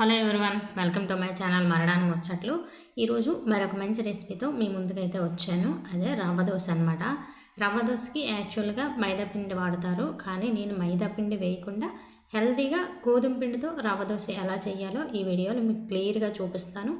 Hello everyone welcome to my channel Maradani ముచ్చట్లు. ఈరోజు మరొక మంచి రెసిపీతో మీ ముందుకైతే వచ్చాను. అదే రవ్వ దోశ అనమాట రవ్వ దోశకి యాక్చువల్గా మైదా పిండి వాడతారు కానీ నేను మైదా పిండి వేయకుండా హెల్తీగా గోధుమ పిండితో రవ్వ దోశ ఎలా చేయాలో ఈ వీడియోలో మీకు క్లియర్గా చూపిస్తాను.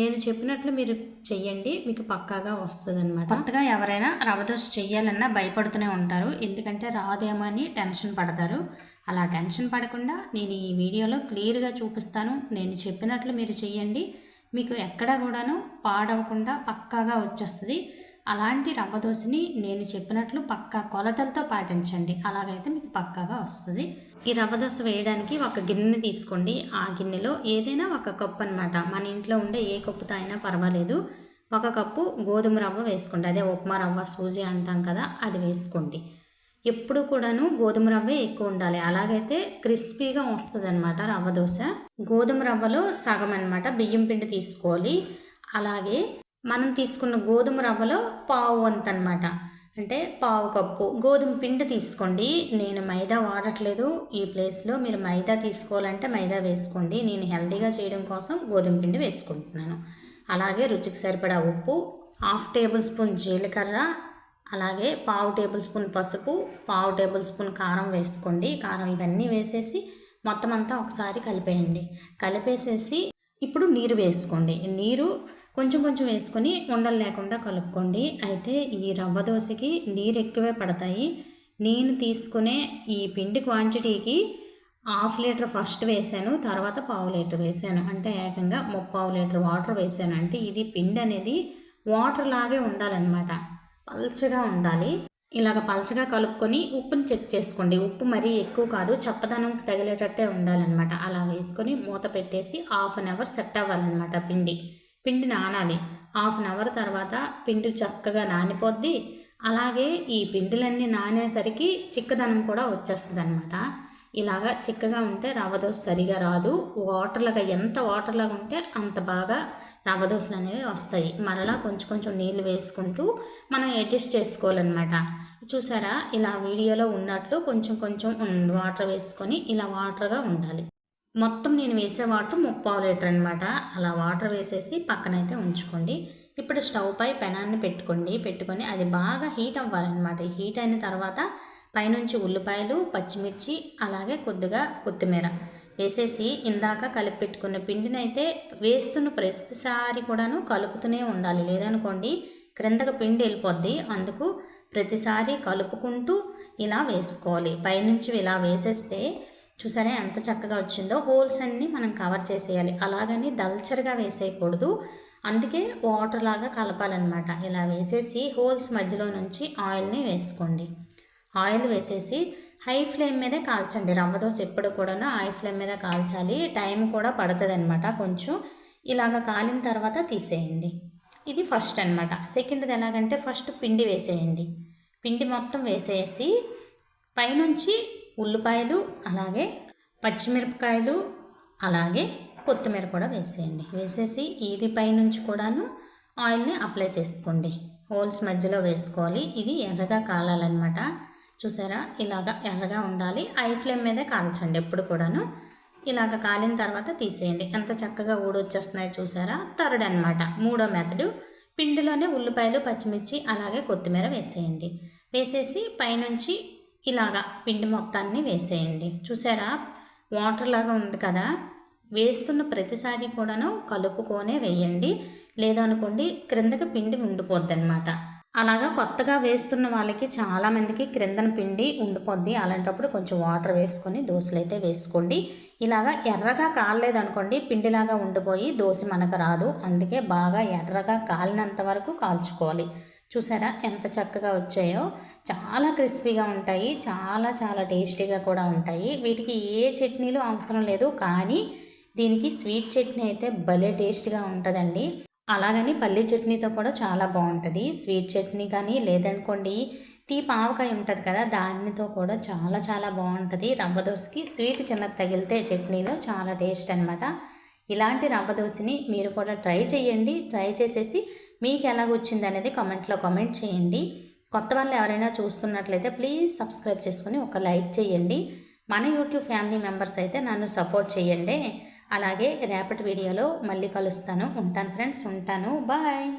నేను చెప్పినట్లు మీరు చెయ్యండి మీకు పక్కాగా వస్తుంది అనమాట కొత్తగా ఎవరైనా రవ్వ దోశ చెయ్యాలన్నా భయపడుతూనే ఉంటారు ఎందుకంటే రాదేమో అని టెన్షన్ పడతారు. అలా టెన్షన్ పడకుండా నేను ఈ వీడియోలో క్లియర్గా చూపిస్తాను. నేను చెప్పినట్లు మీరు చెయ్యండి. మీకు ఎక్కడా కూడాను పాడవకుండా పక్కాగా వచ్చేస్తుంది. అలాంటి రవ్వ దోశని నేను చెప్పినట్లు పక్కా కొలతలతో పాటించండి. అలాగైతే మీకు పక్కాగా వస్తుంది. ఈ రవ్వ దోశ వేయడానికి ఒక గిన్నె తీసుకోండి. ఆ గిన్నెలో ఏదైనా ఒక కప్పు అనమాట మన ఇంట్లో ఉండే ఏ కప్పుతో అయినా పర్వాలేదు. ఒక కప్పు గోధుమ రవ్వ వేసుకోండి. అదే ఉప్మా రవ్వ సూజీ అంటాం కదా అది వేసుకోండి. ఎప్పుడు కూడాను గోధుమ రవ్వే ఎక్కువ ఉండాలి. అలాగైతే క్రిస్పీగా వస్తుంది అనమాట రవ్వ దోశ. గోధుమ రవ్వలో సగం అనమాట బియ్యం పిండి తీసుకోవాలి. అలాగే మనం తీసుకున్న గోధుమ రవ్వలో పావు వంత అనమాట అంటే పావు కప్పు. గోధుమ పిండి తీసుకోండి. నేను మైదా వాడట్లేదు ఈ ప్లేస్లో. మీరు మైదా తీసుకోవాలంటే మైదా వేసుకోండి. నేను హెల్తీగా చేయడం కోసం గోధుమ పిండి వేసుకుంటున్నాను. అలాగే రుచికి సరిపడా ఉప్పు. హాఫ్ టేబుల్ స్పూన్ జీలకర్ర. అలాగే పావు టేబుల్ స్పూన్ పసుపు పావు టేబుల్ స్పూన్ కారం వేసుకోండి. కారం ఇవన్నీ వేసేసి మొత్తం అంతా ఒకసారి కలిపేయండి. కలిపేసేసి ఇప్పుడు నీరు వేసుకోండి. నీరు కొంచెం కొంచెం వేసుకొని ఉండలు లేకుండా కలుపుకోండి. అయితే ఈ రవ్వ దోశకి నీరు ఎక్కువే పడతాయి. నేను తీసుకునే ఈ పిండి క్వాంటిటీకి హాఫ్ లీటర్ ఫస్ట్ వేసాను తర్వాత పావు లీటర్ వేసాను. అంటే ఏకంగా ముప్పావు లీటర్ వాటర్ వేసాను. అంటే ఇది పిండి అనేది వాటర్ లాగే ఉండాలన్నమాట. పల్చగా ఉండాలి. ఇలాగ పల్చగా కలుపుకొని ఉప్పుని చెక్ చేసుకోండి. ఉప్పు మరీ ఎక్కువ కాదు చప్పదనం తగిలేటట్టే ఉండాలన్నమాట. అలా వేసుకొని మూత పెట్టేసి హాఫ్ అన్ అవర్ సెట్ అవ్వాలన్నమాట పిండి. పిండి నానాలి. హాఫ్ అన్ అవర్ తర్వాత పిండి చక్కగా నానిపోద్ది. అలాగే ఈ పిండిలన్నీ నానేసరికి చిక్కదనం కూడా వచ్చేస్తుంది అనమాట ఇలాగా చిక్కగా ఉంటే రవ్వ దోశ సరిగా రాదు. వాటర్లాగా ఎంత వాటర్లాగా ఉంటే అంత బాగా రవ్వ దోశలు అనేవి వస్తాయి. మరలా కొంచెం కొంచెం నీళ్ళు వేసుకుంటూ మనం అడ్జస్ట్ చేసుకోవాలన్నమాట. చూసారా? ఇలా వీడియోలో ఉన్నట్లు కొంచెం కొంచెం వాటర్ వేసుకొని ఇలా వాటర్గా ఉండాలి. మొత్తం నేను వేసే వాటర్ ముప్పావు లీటర్ అనమాట అలా వాటర్ వేసేసి పక్కనైతే ఉంచుకోండి. ఇప్పుడు స్టవ్ పై పెనాన్ని పెట్టుకోండి. పెట్టుకొని అది బాగా హీట్ అవ్వాలన్నమాట. హీట్ అయిన తర్వాత పైనుంచి ఉల్లిపాయలు పచ్చిమిర్చి అలాగే కొద్దిగా కొత్తిమీర. వేసేసి ఇందాక కలిపి పెట్టుకున్న పిండిని అయితే వేస్తున్న ప్రతిసారి కూడాను కలుపుతూనే ఉండాలి. లేదనుకోండి క్రిందకు పిండి వెళ్ళిపోద్ది. అందుకు ప్రతిసారి కలుపుకుంటూ ఇలా వేసుకోవాలి. పైనుంచి ఇలా వేసేస్తే చూసారా ఎంత చక్కగా వచ్చిందో. హోల్స్ అన్నీ మనం కవర్ చేసేయాలి. అలాగని దల్చరగా వేసేయకూడదు. అందుకే వాటర్ లాగా కలపాలన్నమాట. ఇలా వేసేసి హోల్స్ మధ్యలో నుంచి ఆయిల్ని వేసుకోండి. ఆయిల్ వేసేసి హై ఫ్లేమ్ మీదే కాల్చండి. రవ్వ దోశ ఎప్పుడు కూడాను హై ఫ్లేమ్ మీద కాల్చాలి. టైం కూడా పడుతుంది అనమాట కొంచెం. ఇలాగ కాలిన తర్వాత తీసేయండి. ఇది ఫస్ట్ అనమాట సెకండ్ది ఎలాగంటే ఫస్ట్ పిండి వేసేయండి. పిండి మొత్తం వేసేసి పైనుంచి ఉల్లిపాయలు అలాగే పచ్చిమిరపకాయలు అలాగే కొత్తిమీర కూడా వేసేయండి. వేసేసి ఇది పైనుంచి కూడాను ఆయిల్ని అప్లై చేసుకోండి. హోల్స్ మధ్యలో వేసుకోవాలి. ఇది ఎర్రగా కాలాలన్నమాట. చూసారా? ఇలాగ ఎర్రగా ఉండాలి. ఐ ఫ్లేమ్ మీదే కాల్చండి ఎప్పుడు కూడాను. ఇలాగ కాలిన తర్వాత తీసేయండి. ఎంత చక్కగా ఊడొచ్చేస్తున్నాయో చూసారా? థర్డ్ అనమాట మూడో మెథడు. పిండిలోనే ఉల్లిపాయలు పచ్చిమిర్చి అలాగే కొత్తిమీర వేసేయండి. వేసేసి పైనుంచి ఇలాగా పిండి మొత్తాన్ని వేసేయండి. చూసారా? వాటర్ లాగా ఉంది కదా? వేస్తున్న ప్రతిసారి కూడాను కలుపుకొనే వేయండి. లేదనుకోండి క్రిందకి పిండి ఉండిపోద్ది అనమాట అలాగా కొత్తగా వేస్తున్న వాళ్ళకి చాలామందికి క్రిందన పిండి ఉండిపోద్ది. అలాంటప్పుడు కొంచెం వాటర్ వేసుకొని దోశలు అయితే వేసుకోండి. ఇలాగా ఎర్రగా కాలలేదనుకోండి పిండిలాగా ఉండిపోయి దోశ మనకు రాదు. అందుకే బాగా ఎర్రగా కాలినంత వరకు కాల్చుకోవాలి. చూసారా ఎంత చక్కగా వచ్చాయో? చాలా క్రిస్పీగా ఉంటాయి. చాలా చాలా టేస్టీగా కూడా ఉంటాయి. వీటికి ఏ చట్నీలు అవసరం లేదు. కానీ దీనికి స్వీట్ చట్నీ అయితే భలే టేస్ట్గా ఉంటుందండి. అలాగని పల్లి చట్నీతో కూడా చాలా బాగుంటుంది. స్వీట్ చట్నీ కానీ లేదనుకోండి తీపి ఆవకాయ ఉంటుంది కదా దానితో కూడా చాలా చాలా బాగుంటుంది. రవ్వ దోశకి స్వీట్ చిన్న తగిలితే చట్నీలో చాలా టేస్ట్ అనమాట ఇలాంటి రవ్వ దోశని మీరు కూడా ట్రై చేయండి. ట్రై చేసేసి మీకు ఎలాగొచ్చింది అనేది కామెంట్లో కామెంట్ చేయండి. కొత్త వాళ్ళు ఎవరైనా చూస్తున్నట్లయితే ప్లీజ్ సబ్స్క్రైబ్ చేసుకొని ఒక లైక్ చేయండి. మన యూట్యూబ్ ఫ్యామిలీ మెంబర్స్ అయితే నన్ను సపోర్ట్ చేయండి. అలాగే రేపటి వీడియోలో మళ్ళీ కలుస్తాను. ఉంటాను ఫ్రెండ్స్ ఉంటాను. బాయ్.